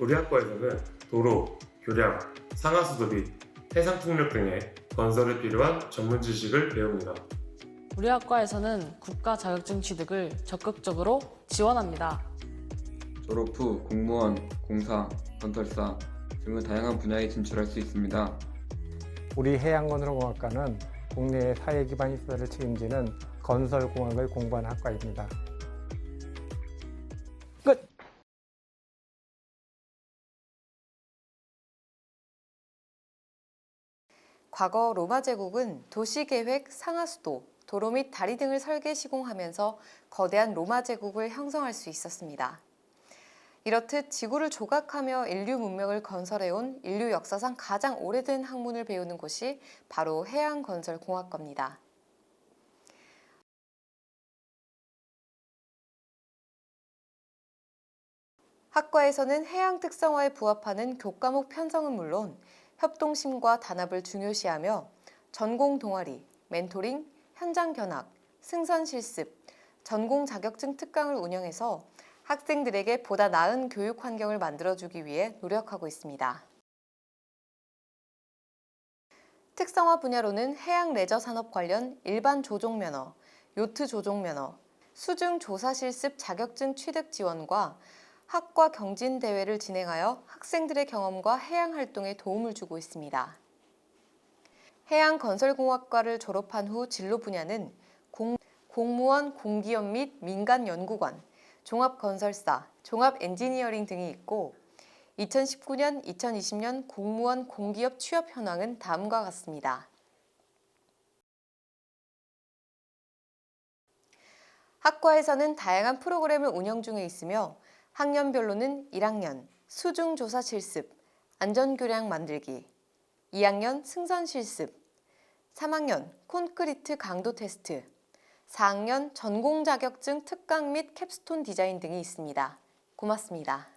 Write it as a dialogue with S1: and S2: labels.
S1: 우리 학과에서는 도로, 교량, 상하수도 및 해상풍력 등의 건설에 필요한 전문 지식을 배웁니다.
S2: 우리 학과에서는 국가 자격증 취득을 적극적으로 지원합니다.
S3: 졸업 후 공무원, 공사, 건설사 등의 다양한 분야에 진출할 수 있습니다.
S4: 우리 해양건설공학과는 국내의 사회 기반 시설을 책임지는 건설공학을 공부하는 학과입니다.
S5: 과거 로마 제국은 도시계획, 상하수도, 도로 및 다리 등을 설계 시공하면서 거대한 로마 제국을 형성할 수 있었습니다. 이렇듯 지구를 조각하며 인류 문명을 건설해온 인류 역사상 가장 오래된 학문을 배우는 곳이 바로 해양건설공학과입니다. 학과에서는 해양 특성화에 부합하는 교과목 편성은 물론 협동심과 단합을 중요시하며 전공 동아리, 멘토링, 현장 견학, 승선 실습, 전공 자격증 특강을 운영해서 학생들에게 보다 나은 교육 환경을 만들어주기 위해 노력하고 있습니다. 특성화 분야로는 해양 레저 산업 관련 일반 조종 면허, 요트 조종 면허, 수중 조사 실습 자격증 취득 지원과 학과 경진 대회를 진행하여 학생들의 경험과 해양 활동에 도움을 주고 있습니다. 해양건설공학과를 졸업한 후 진로 분야는 공, 공무원, 공기업 및 민간 연구관, 종합건설사, 종합엔지니어링 등이 있고 2019년, 2020년 공무원 공기업 취업 현황은 다음과 같습니다. 학과에서는 다양한 프로그램을 운영 중에 있으며 학년별로는 1학년 수중 조사 실습, 안전 교량 만들기, 2학년 승선 실습, 3학년 콘크리트 강도 테스트, 4학년 전공 자격증 특강 및 캡스톤 디자인 등이 있습니다. 고맙습니다.